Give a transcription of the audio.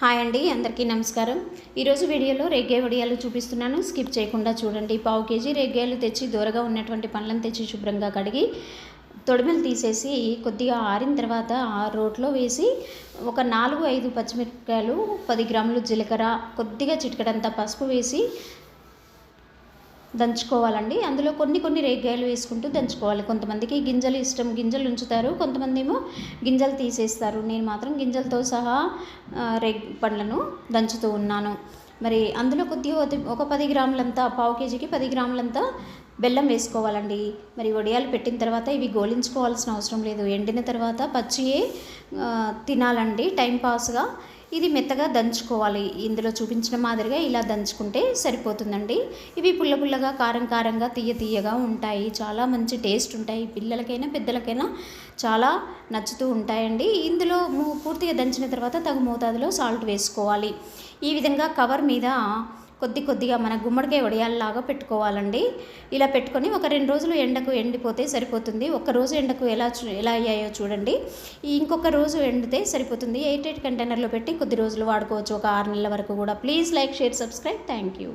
Hi అండి అందరికీ నమస్కారం. ఈరోజు వీడియోలో రేగ్గాయ వడియాలు చూపిస్తున్నాను. స్కిప్ చేయకుండా చూడండి. పావు కేజీ రేగ్గాయలు తెచ్చి దూరగా ఉన్నటువంటి పండ్లను తెచ్చి శుభ్రంగా కడిగి తొడిమెలు తీసేసి కొద్దిగా ఆరిన తర్వాత ఆ రోట్లో వేసి ఒక నాలుగు ఐదు పచ్చిమిరపకాయలు పది గ్రాములు జీలకర్ర కొద్దిగా చిటికడంత పసుపు వేసి దంచుకోవాలండి. అందులో కొన్ని కొన్ని రేగ్గాయలు వేసుకుంటూ దంచుకోవాలి. కొంతమందికి గింజలు ఇష్టం గింజలు ఉంచుతారు. కొంతమంది ఏమో గింజలు తీసేస్తారు. నేను మాత్రం గింజలతో సహా రేగ్ పండ్లను దంచుతూ ఉన్నాను. మరి అందులో కొద్దిగా ఒక- పది గ్రాములంతా పావు కేజీకి పది గ్రాములంతా బెల్లం వేసుకోవాలండి. మరి వడియాలు పెట్టిన తర్వాత ఇవి గోలించుకోవాల్సిన అవసరం లేదు. ఎండిన తర్వాత పచ్చియే తినాలండి. టైం పాస్గా ఇది మెత్తగా దంచుకోవాలి. ఇందులో చూపించిన మాదిరిగా ఇలా దంచుకుంటే సరిపోతుందండి. ఇవి పుల్ల పుల్లగా కారం కారంగా తీయ తీయగా ఉంటాయి. చాలా మంచి టేస్ట్ ఉంటాయి. పిల్లలకైనా పెద్దలకైనా చాలా నచ్చుతూ ఉంటాయండి. ఇందులో పూర్తిగా దంచిన తర్వాత తగు మోతాదులో సాల్ట్ వేసుకోవాలి. ఈ విధంగా కవర్ మీద కొద్ది కొద్దిగా మన గుమ్మడికాయ వడియాలలాగా పెట్టుకోవాలండి. ఇలా పెట్టుకొని ఒక రెండు రోజులు ఎండకు ఎండిపోతే సరిపోతుంది. ఒక రోజు ఎండకు ఎలా చూ ఎలా అయ్యాయో చూడండి. ఇంకొక రోజు ఎండితే సరిపోతుంది. ఎయిట్ ఎయిట్ కంటైనర్లో పెట్టి కొద్ది రోజులు వాడుకోవచ్చు. ఒక ఆరు నెలల వరకు కూడా. Please like share subscribe. Thank you.